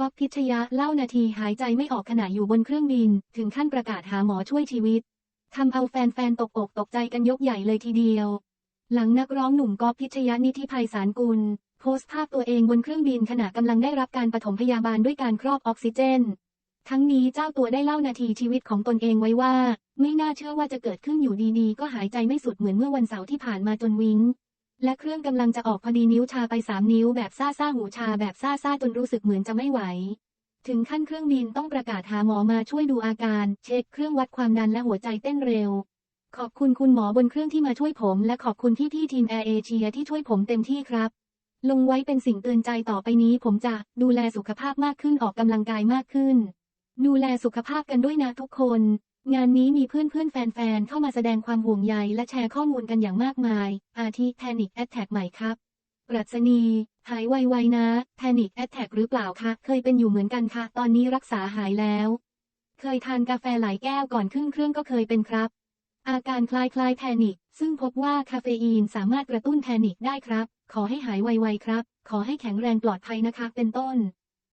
ก๊อฟพิชยะเล่านาทีหายใจไม่ออกขณะอยู่บนเครื่องบิน ถึงขั้นประกาศหาหมอช่วยชีวิตทำเอาแฟนๆตกอกตกใจกันยกใหญ่เลยทีเดียว หลังนักร้องหนุ่มก๊อฟพิชยะนิธิภัยสารกุล โพสต์ภาพตัวเองบนเครื่องบินขณะกำลังได้รับการปฐมพยาบาลด้วยการครอบออกซิเจน ทั้งนี้เจ้าตัวได้เล่านาทีชีวิตของตนเองไว้ว่า ไม่น่าเชื่อว่าจะเกิดขึ้นอยู่ดีๆ ก็หายใจไม่สุดเหมือนเมื่อวันเสาร์ที่ผ่านมาจนวิง และเครื่องกำลังจะออกพอดีนิ้วชาไปสามนิ้วแบบซ่าซ่าหูชาแบบซ่าซ่าจนรู้สึกเหมือนจะไม่ไหว ถึงขั้นเครื่องบินต้องประกาศหาหมอมาช่วยดูอาการ เช็คเครื่องวัดความดันและหัวใจเต้นเร็ว ขอบคุณคุณหมอบนเครื่องที่มาช่วยผม และขอบคุณพี่ๆทีมแอร์เอเชียที่ช่วยผมเต็มที่ครับ ลงไว้เป็นสิ่งเตือนใจต่อไปนี้ ผมจะดูแลสุขภาพมากขึ้นออกกำลังกายมากขึ้น ดูแลสุขภาพกันด้วยนะทุกคน งานนี้มีเพื่อนๆแฟนๆ เข้ามาแสดงความห่วงใยและแชร์ข้อมูลกันอย่างมากมาย อาทิแพนิคแอ t แทกใหม่ครับปรัชนี หายไวๆนะ แพนิคแอ t แทกหรือเปล่าคะ เคยเป็นอยู่เหมือนกันค่ะตอนนี้รักษาหายแล้ว เคยทานกาแฟหลายแก้วก่อนขึ้นเครื่องก็เคยเป็นครับ อาการคล้ายๆแพนิค ซึ่งพบว่าคาเฟอีนสามารถกระตุ้นแพนิคได้ครับ ขอให้หายไวๆครับ ขอให้แข็งแรงปลอดภัยนะคะ เป็นต้น